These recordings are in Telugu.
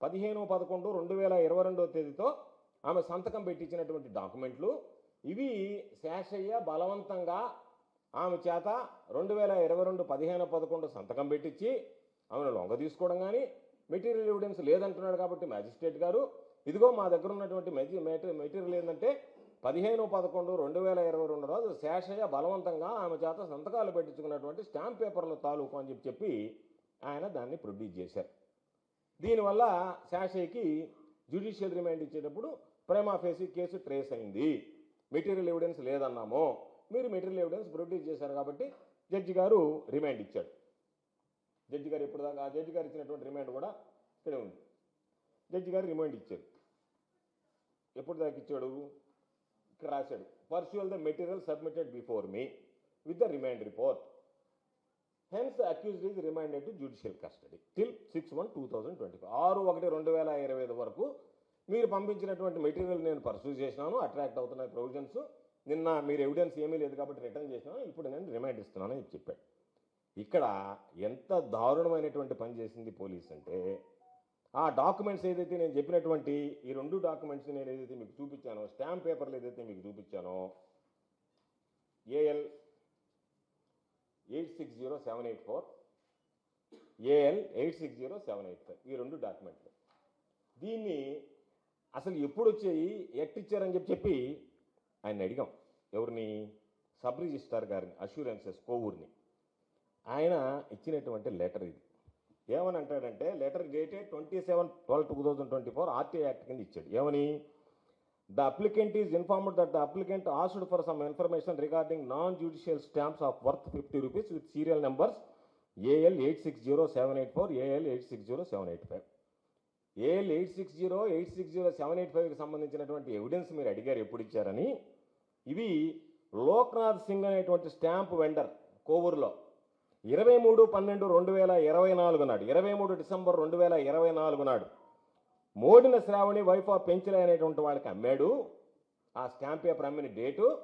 పదిహేను పదకొండు రెండు వేల ఇరవై రెండవ తేదీతో ఆమె సంతకం పెట్టించినటువంటి డాక్యుమెంట్లు. ఇవి శేషయ్య బలవంతంగా ఆమె చేత రెండు వేల ఇరవై రెండు పదిహేను పదకొండు సంతకం పెట్టించి ఆమెను లొంగ తీసుకోవడం కానీ మెటీరియల్ ఎవిడెన్స్ లేదంటున్నాడు కాబట్టి మ్యాజిస్ట్రేట్ గారు. ఇదిగో మా దగ్గర ఉన్నటువంటి మెజి మెటీరియల్ ఏంటంటే పదిహేను పదకొండు రెండు వేల ఇరవై రెండు రోజు శేషయ్య బలవంతంగా ఆమె చేత సంతకాలు పెట్టించుకున్నటువంటి స్టాంప్ పేపర్ల తాలూకు అని చెప్పి చెప్పి ఆయన దాన్ని ప్రొడ్యూస్ చేశారు. దీనివల్ల శాషయ్యకి జ్యుడిషియల్ రిమాండ్ ఇచ్చేటప్పుడు ప్రేమాఫేసి కేసు ట్రేస్ అయింది. మెటీరియల్ ఎవిడెన్స్ లేదన్నాము. మీరు మెటీరియల్ ఎవిడెన్స్ ప్రొడ్యూస్ చేశారు కాబట్టి జడ్జి గారు రిమాండ్ ఇచ్చాడు. జడ్జి గారు ఎప్పుడు దాకా జడ్జి గారు ఇచ్చినటువంటి రిమాండ్ కూడా ఇక్కడే ఉంది. జడ్జి గారు రిమాండ్ ఇచ్చారు. ఎప్పుడు దాకా ఇచ్చాడు? ఇక్కడ రాశాడు. Perusal the material submitted before me with the remand report. Hence accused is remanded to judicial custody till six one two thousand twenty five ఆరు ఒకటి రెండు వేల ఇరవై ఐదు వరకు మీరు పంపించినటువంటి మెటీరియల్ నేను పర్సూ చేసినాను అట్రాక్ట్ అవుతున్నాయి ప్రొవిజన్స్ నిన్న మీరు ఎవిడెన్స్ ఏమీ లేదు కాబట్టి రిటర్న్ చేసినాను ఇప్పుడు నేను రిమైండ్ ఇస్తున్నాను అని చెప్పాడు. ఇక్కడ ఎంత దారుణమైనటువంటి పని చేసింది పోలీస్ అంటే ఆ డాక్యుమెంట్స్ ఏదైతే నేను చెప్పినటువంటి ఈ రెండు డాక్యుమెంట్స్ నేను ఏదైతే మీకు చూపించానో స్టాంప్ పేపర్లు ఏదైతే మీకు చూపించానో AL eight six zero seven eight four AL eight six zero seven eight five ఈ రెండు డాక్యుమెంట్లు. దీన్ని అసలు ఎప్పుడు వచ్చాయి ఎట్టిచ్చారని చెప్పి చెప్పి ఆయన అడిగాం. ఎవరిని? సబ్ రిజిస్ట్రార్ గారిని అష్యూరెన్సెస్ కోవూరిని. ఆయన ఇచ్చినటువంటి లెటర్ ఇది. ఏమని అంటాడంటే letter dated twenty seven twelve two thousand twenty four RTI act కింద ఇచ్చాడు. ఏమని? The applicant is informed that the applicant asked for some information regarding non judicial stamps of worth fifty rupees with serial numbers AL eight six zero seven eight four AL eight six zero seven eight five AL eight six zero eight six zero seven eight ఫైవ్కి సంబంధించినటువంటి ఎవిడెన్స్ మీరు అడిగారు ఎప్పుడు ఇచ్చారని. ఇవి లోక్నాథ్ సింగ్ అనేటువంటి స్టాంప్ వెండర్ కోవూరులో ఇరవై మూడు పన్నెండు రెండు వేల ఇరవై నాలుగు నాడు ఇరవై మూడు డిసెంబర్ రెండు వేల ఇరవై నాలుగు నాడు మోడిన శ్రావణి వైఫ్ ఆఫ్ పెంచలే అనేటువంటి వాళ్ళకి అమ్మాడు. ఆ స్టాంప్ పేపర్ అమ్మిన డేటు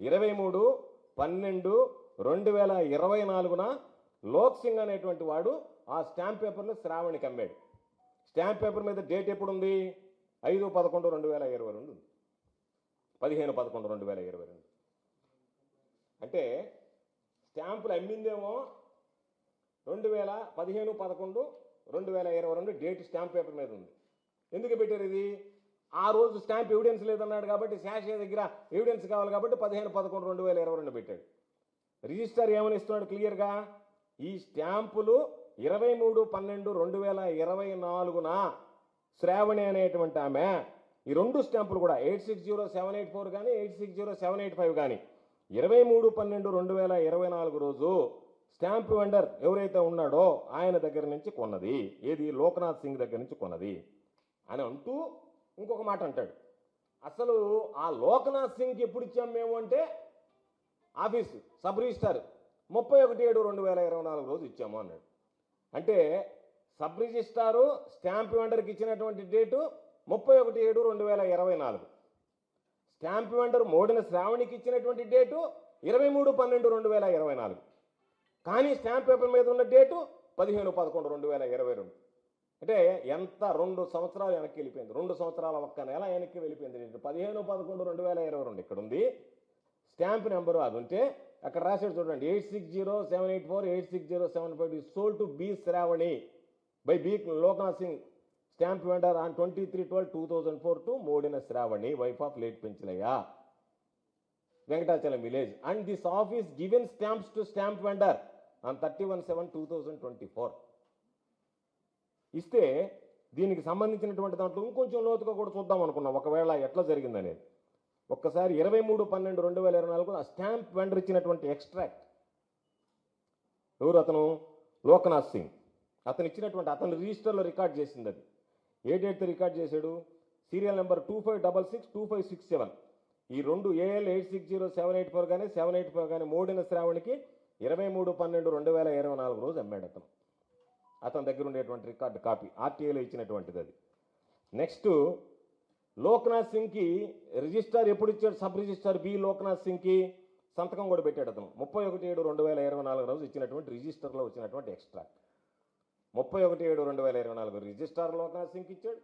ఇరవై మూడు పన్నెండు రెండు వేల ఇరవై నాలుగున లోక్ సింగ్ అనేటువంటి వాడు ఆ స్టాంప్ పేపర్ను శ్రావణికి అమ్మాడు. స్టాంప్ పేపర్ మీద డేట్ ఎప్పుడు ఉంది ఐదు పదకొండు రెండు వేల ఇరవై రెండు. ఉంది. పదిహేను పదకొండు రెండు వేల ఇరవై రెండు. అంటే స్టాంపులు అమ్మిందేమో రెండు వేల పదిహేను పదకొండు రెండు వేల ఇరవై రెండు డేట్ స్టాంప్ పేపర్ మీద ఉంది. ఎందుకు పెట్టారు ఇది? ఆ రోజు స్టాంప్ ఎవిడెన్స్ లేదన్నాడు కాబట్టి శాషయ్య దగ్గర ఎవిడెన్స్ కావాలి కాబట్టి పదిహేను పదకొండు రెండు వేల ఇరవై రెండు పెట్టాడు. రిజిస్టర్ ఏమని ఇస్తున్నాడు క్లియర్గా ఈ స్టాంపులు ఇరవై మూడు పన్నెండు రెండు వేల ఇరవై నాలుగున శ్రావణి అనేటువంటి ఆమె ఈ రెండు స్టాంపులు కూడా eight six zero seven eight four కానీ eight six zero seven eight five కానీ ఇరవై మూడు పన్నెండు రెండు వేల ఇరవై నాలుగు రోజు స్టాంప్ వెండర్ ఎవరైతే ఉన్నాడో ఆయన దగ్గర నుంచి కొన్నది. ఏది? లోక్నాథ్ సింగ్ దగ్గర నుంచి కొన్నది. అని అంటూ ఇంకొక మాట అంటాడు. అసలు ఆ లోకనాథ్ సింగ్కి ఎప్పుడు ఇచ్చాం మేము అంటే ఆఫీసు సబ్ రిజిస్టార్. ముప్పై ఒకటి ఏడు రెండు వేల ఇరవై నాలుగు రోజు ఇచ్చాము అన్నాడు. అంటే సబ్ రిజిస్టారు స్టాంప్ వెండర్కి ఇచ్చినటువంటి డేటు ముప్పై ఒకటి ఏడు రెండు వేల ఇరవై నాలుగు. స్టాంప్ వెండర్ మోడిన శ్రావణికి ఇచ్చినటువంటి డేటు ఇరవై మూడు పన్నెండు రెండు వేల ఇరవై నాలుగు. కానీ స్టాంప్ పేపర్ మీద ఉన్న డేటు పదిహేను పదకొండు రెండు వేల ఇరవై రెండు. అంటే ఎంత రెండు సంవత్సరాలు వెనక్కి వెళ్ళిపోయింది? రెండు సంవత్సరాల ఒక్క నెల వెనక్కి వెళ్ళిపోయింది. పదిహేను పదకొండు రెండు వేల ఇరవై రెండు ఇక్కడ ఉంది స్టాంప్ నెంబరు అది ఉంటే అక్కడ రాశాడు చూడండి. Eight six zero seven eight four eight six zero seven five sold to B Sravani by B Lokanath Singh. Stamp vendor on twenty three twelve two thousand four to Modina Sravani wife of late Penchalaiah. Venkatachalam village. And this office given stamps to stamp vendor on thirty one seven two thousand twenty four. ఇస్తే దీనికి సంబంధించినటువంటి దాంట్లో ఇంకొంచెం లోతుగా కూడా చూద్దాం అనుకున్నాం. ఒకవేళ ఎట్లా జరిగిందనేది. ఒక్కసారి ఇరవై మూడు పన్నెండు రెండు వేల ఇరవై నాలుగులో ఆ స్టాంప్ వెండర్ ఇచ్చినటువంటి ఎక్స్ట్రాక్ట్. ఎవరు అతను? లోకనాథ్ సింగ్. అతను ఇచ్చినటువంటి అతను రిజిస్టర్లో రికార్డ్ చేసింది అది. ఏ డేట్తో రికార్డ్ చేశాడు? Serial number two five double six two five six seven. ఈ రెండు AL eight six zero seven eight four కానీ సెవెన్ ఎయిట్ ఫోర్ కానీ మూడిన శ్రావణికి ఇరవై మూడు పన్నెండు రెండు వేల ఇరవై నాలుగు రోజు అమ్మాడు అతను. అతని దగ్గర ఉండేటువంటి రికార్డు కాపీ ఆర్టీఐలో ఇచ్చినటువంటిది అది. నెక్స్ట్ లోక్నాథ్ సింగ్కి రిజిస్టార్ ఎప్పుడు ఇచ్చాడు? సబ్ రిజిస్టార్ బి లోక్నాథ్ సింగ్కి సంతకం కూడా పెట్టాడు అతను. ముప్పై ఒకటి ఏడు రెండు వేల ఇరవై నాలుగు రోజు ఇచ్చినటువంటి రిజిస్టర్లో వచ్చినటువంటి ఎక్స్ట్రాక్ట్. ముప్పై ఒకటి ఏడు రెండు వేల ఇరవై నాలుగు రిజిస్టార్ లోక్నాథ్ సింగ్కి ఇచ్చాడు.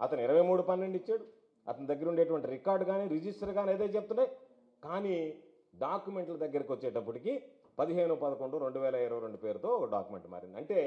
అతను ఇరవై మూడు పన్నెండు ఇచ్చాడు. అతని దగ్గర ఉండేటువంటి రికార్డు కానీ రిజిస్టర్ కానీ ఏదో చెప్తున్నాయి. కానీ డాక్యుమెంట్ల దగ్గరికి వచ్చేటప్పటికి పదిహేను పదకొండు రెండు వేల ఇరవై రెండు పేరుతో ఒక డాక్యుమెంట్ మారింది. అంటే